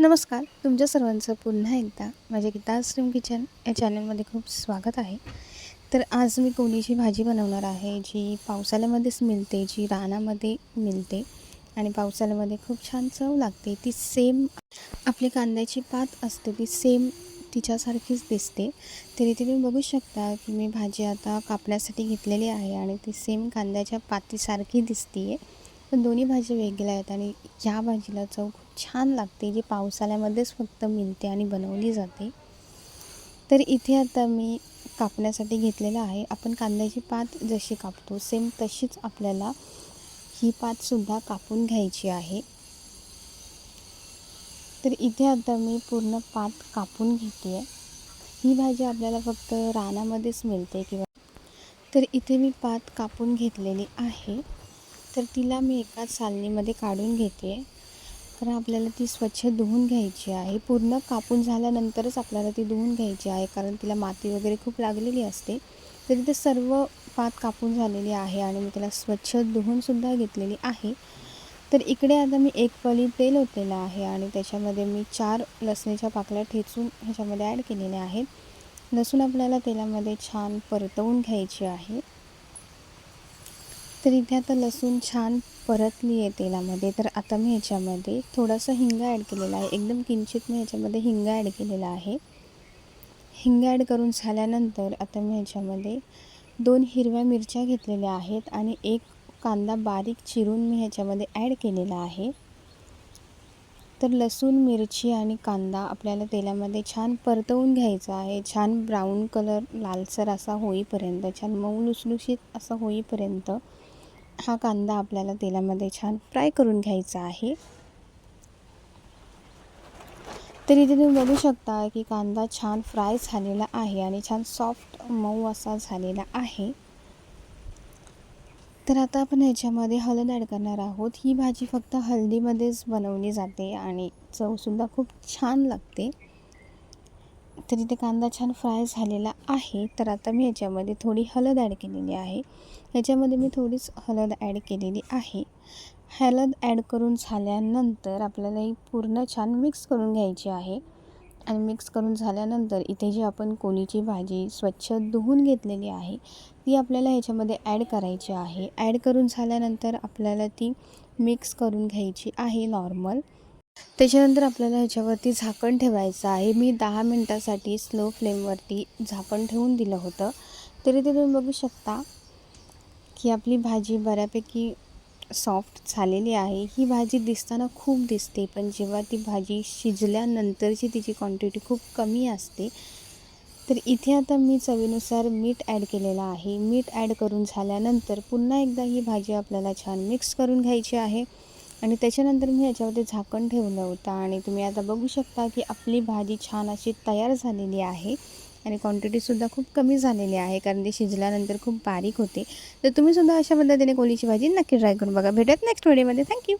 नमस्कार तुमच्या सर्वांचं पुन्हा एकदा माझ्या गीता स्ट्रीम किचन या चॅनलमध्ये खूप स्वागत आहे. तर आज मी कोणीची भाजी बनवणार आहे जी पावसाळ्यामध्येच मिळते जी रानामध्ये मिळते आणि पावसाळ्यामध्ये खूप छान चव लागते ती सेम आपली कांद्याची पात असते ती सेम तिच्यासारखीच दिसते. तरी तुम्ही बघू शकता की मी भाजी आता कापण्यासाठी घेतलेली आहे आणि ती सेम कांद्याच्या पातीसारखी दिसते आहे पण दोन्ही भाज्या वेगळ्या आहेत आणि या भाजीला चव खूप छान लागते जी पावसाळ्यामध्येच फक्त मिळते आणि बनवली जाते. तर इथे आता मी कापण्यासाठी घेतलेलं आहे. आपण कांद्याची पात जशी कापतो सेम तशीच आपल्याला ही पातसुद्धा कापून घ्यायची आहे. तर इथे आता मी पूर्ण पात कापून घेते. आहे ही भाजी आपल्याला फक्त रानामध्येच मिळते किंवा तर इथे मी पात कापून घेतलेली आहे. तर तिला मी एका चालणीमध्ये काढून घेते. तर आपल्याला ती स्वच्छ धुवून घ्यायची आहे. पूर्ण कापून झाल्यानंतरच आपल्याला ती धुवून घ्यायची आहे कारण तिला माती वगैरे खूप लागलेली असते. तर ते सर्व पात कापून झालेली आहे आणि मी तिला स्वच्छ धुवूनसुद्धा घेतलेली आहे. तर इकडे आता मी एक पली तेल ओतलेलं आहे आणि त्याच्यामध्ये मी चार लसणीच्या पाकळ्या ठेचून ह्याच्यामध्ये ॲड केलेल्या आहेत. लसूण आपल्याला तेलामध्ये छान परतवून घ्यायची आहे. तर इथे आता लसूण छान परतली आहे तेलामध्ये तर आता मी ह्याच्यामध्ये थोडासा हिंग ॲड केलेला आहे. एकदम किंचित मी ह्याच्यामध्ये हिंग ॲड केलेला आहे. हिंग ॲड करून झाल्यानंतर आता मी ह्याच्यामध्ये दोन हिरव्या मिरच्या घेतलेल्या आहेत आणि एक कांदा बारीक चिरून मी ह्याच्यामध्ये ॲड केलेला आहे. तर लसूण मिरची आणि कांदा आपल्याला तेलामध्ये छान परतवून घ्यायचा आहे. छान ब्राऊन कलर लालसर असा होईपर्यंत छान मऊ लुसलुशीत असं होईपर्यंत हा कांदा आपल्याला तेलामध्ये छान फ्राय करून घ्यायचा आहे. तर इथे तुम्ही बघू शकता की कांदा छान फ्राय झालेला आहे आणि छान सॉफ्ट मऊ असा झालेला आहे. तर आता आपण ह्याच्यामध्ये हळद ॲड करणार आहोत. ही भाजी फक्त हळदीमध्येच बनवली जाते आणि चवसुद्धा खूप छान लागते. तर इथे कांदा छान फ्राय झालेला आहे. तर आता मी ह्याच्यामध्ये थोडी हळद ॲड केलेली आहे. ह्याच्यामध्ये मी थोडीच हळद ॲड केलेली आहे. हळद ॲड करून झाल्यानंतर आपल्याला ही पूर्ण छान मिक्स करून घ्यायची आहे. आणि मिक्स करून झाल्यानंतर इथे जी आपण कोणीची भाजी स्वच्छ धुवून घेतलेली आहे ती आपल्याला ह्याच्यामध्ये ॲड करायची आहे. ॲड करून झाल्यानंतर आपल्याला ती मिक्स करून घ्यायची आहे नॉर्मल. त्याच्यानंतर आपल्याला ह्याच्यावरती झाकण ठेवायचं आहे. मी दहा मिनटासाठी स्लो फ्लेमवरती झाकण ठेवून दिलं होतं. तरी ते तुम्ही बघू शकता की आपली भाजी बऱ्यापैकी सॉफ्ट झालेली आहे. ही भाजी दिसताना खूप दिसते पण जेव्हा ती भाजी शिजल्यानंतरची तिची क्वांटिटी खूप कमी असते. तर इथे आता मी चवीनुसार मीठ ॲड केलेलं आहे. मीठ ॲड करून झाल्यानंतर पुन्हा एकदा ही भाजी आपल्याला छान मिक्स करून घ्यायची आहे. आणि त्याच्यानंतर मी याच्यावरती झाकण ठेवलं होतं. आणि तुम्ही आता बघू शकता की आपली भाजी छान अशी तयार झालेली आहे. आणि क्वांटिटीसुद्धा खूप कमी झालेली आहे कारण ती शिजल्यानंतर खूप बारीक होते. तर तुम्हीसुद्धा अशा पद्धतीने कोलीची भाजी नक्की ट्राय करून बघा. भेटत नेक्स्ट व्हिडिओमध्ये थँक्यू